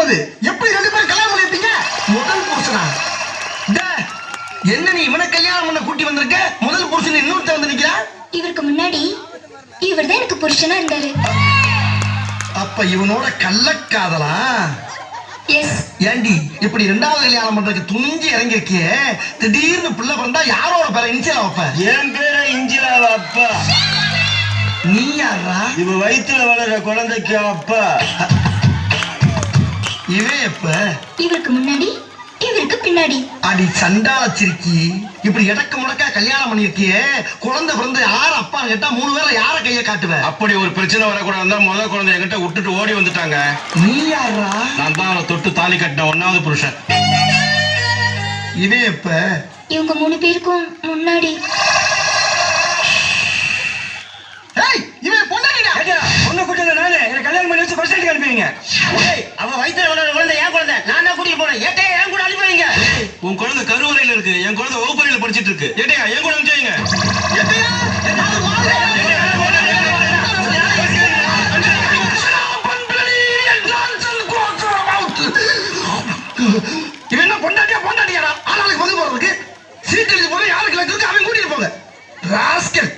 இருக்கும்போது எப்படி ரெண்டு பேரும் கல்யாணம் பண்ணிருப்பீங்க முதல் புருஷனா. என்ன நீ இவனை கல்யாணம் பண்ண கூட்டி வந்திருக்க? முதல் புருஷன் இன்னொருத்த வந்து நிக்கிறா இவருக்கு முன்னாடி இவர் தான் எனக்கு புருஷனா இருந்தாரு. அப்ப இவனோட கள்ளக்காதலா? எஸ் ஏண்டி இப்படி ரெண்டாவது கல்யாணம் பண்றதுக்கு துணிஞ்சு இறங்கிருக்கியே திடீர்னு பிள்ளை பிறந்தா யாரோட பேர இனிச்சியலா வைப்ப? என் பேர இஞ்சிலாவ அப்பா. நீ யாரா இவ வயித்துல வளர்ற குழந்தைக்கு அப்பா. இவன் எப்ப? இவருக்கு முன்னாடி இவருக்கு பின்னாடி. அடி சண்டால சிரிக்கி இப்படி இடக்கு முடக்கா கல்யாணம் பண்ணிருக்கியே குழந்தை பிறந்து யார் அப்பா கேட்டா மூணு பேரை யார கைய காட்டுவ? அப்படி ஒரு பிரச்சனை வரக்கூடாது. தான் முத குழந்தை என்கிட்ட விட்டுட்டு ஓடி வந்துட்டாங்க. நீ யாரா நான் தான் அவளை தொட்டு தாலி கட்டின ஒன்னாவது புருஷன். இவன் எப்ப? இவங்க மூணு பேருக்கும் முன்னாடி. அவ வயித்துல வளர குழந்தை ஏன் குழந்தை நான் தான் கூட்டிட்டு போனேன் ஏட்டே ஏன் கூட அனுப்புவீங்க உன் குழந்தை கருவறையில இருக்கு என் குழந்தை வகுப்பறையில படிச்சிட்டு இருக்கு ஏட்டையா என் கூட இவன் என்ன பொண்டாட்டியா பொண்டாட்டியாடா ஆளாளுக்கு பதில் போறதுக்கு சீட் எழுதி போற யாருக்கு இருக்கு அவன் கூட்டிட்டு போங்க ராஸ்கல்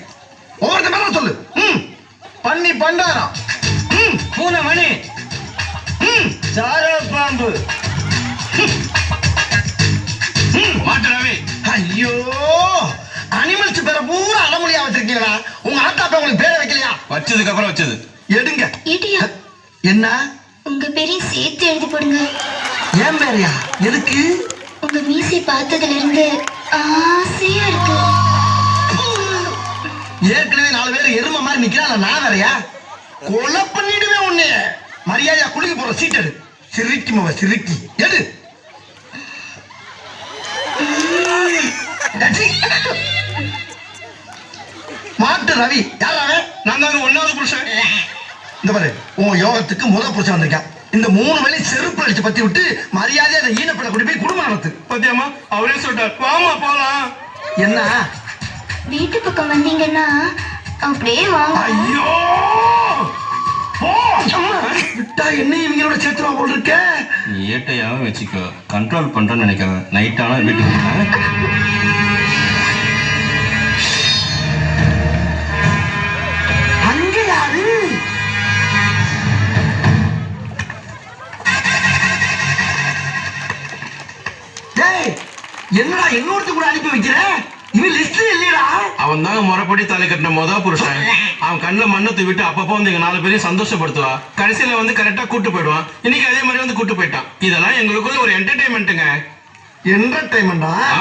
சார பாம்பு. மாட்டு ரவி. ஐயோ அனிமல்ஸ் பேரை பூரா அடமொழியா வச்சிருக்கீங்களா? உங்க ஆத்தாப்ப உங்களுக்கு பேரை வைக்கலையா? வச்சதுக்கு அப்புறம் வச்சது. எடுங்க. ஏட்டியா என்ன? உங்க பேரையும் சேர்த்து எழுதி போடுங்க. ஏன் பேரையா? எதுக்கு? உங்க மீசை பார்த்ததுல இருந்து ஆசையா இருக்கு. ஏற்கனவே நாலு பேர் எருமை மாதிரி நிக்கிறான் நான் வேறயா? கொலை பண்ணிடுவேன் உன்னை மரியாதையா குளிக்க போற சீட் எடு. சிரிக்கி மவ சிரிக்கி எடு. மாட்டு ரவி. யார் அவன்? நான் தாங்க ஒன்னாவது புருஷன். இந்த பாரு உன் யோகத்துக்கு முத புருஷன் வந்திருக்கான். இந்த மூணு வேலை செருப்பு அடிச்சு பத்தி விட்டு மரியாதையா அந்த ஈனப்பட கூட்டி போய் குடும்பம் நடத்து. பத்தியம்மா? அவரே சொல்லிட்டார். வாமா போலாம். என்ன? வீட்டு பக்கம் வந்தீங்கன்னா அப்படியே வாங்க. ஐயோ! போ. விட்டா என்ன இவங்களோட சேர்த்துவா போல் இருக்க? நீ ஏட்டையாவே வச்சுக்கோ. கண்ட்ரோல் பண்றேன்னு நினைக்கிறேன் நைட் ஆனா வீட்டுக்கு என்னடா இன்னொருத்த கூட அனுப்பி வைக்கிற? இவன் லிஸ்ட் இல்லையடா அவன் தாங்க முறைப்படி தலை கட்டின முத புருஷன். அவன் கண்ணுல மண்ணை தூவிட்டு அப்பப்போ வந்து எங்க நாலு பேரையும் சந்தோஷப்படுத்துவா. கடைசியில வந்து கரெக்டா கூட்டு போயிடுவான். இன்னைக்கு அதே மாதிரி வந்து கூட்டு போயிட்டான். இதெல்லாம் எங்களுக்குள்ள ஒரு என்டர்டைன்மெண்ட்டுங்க என்டர்டைன்மெண்டா ஆ.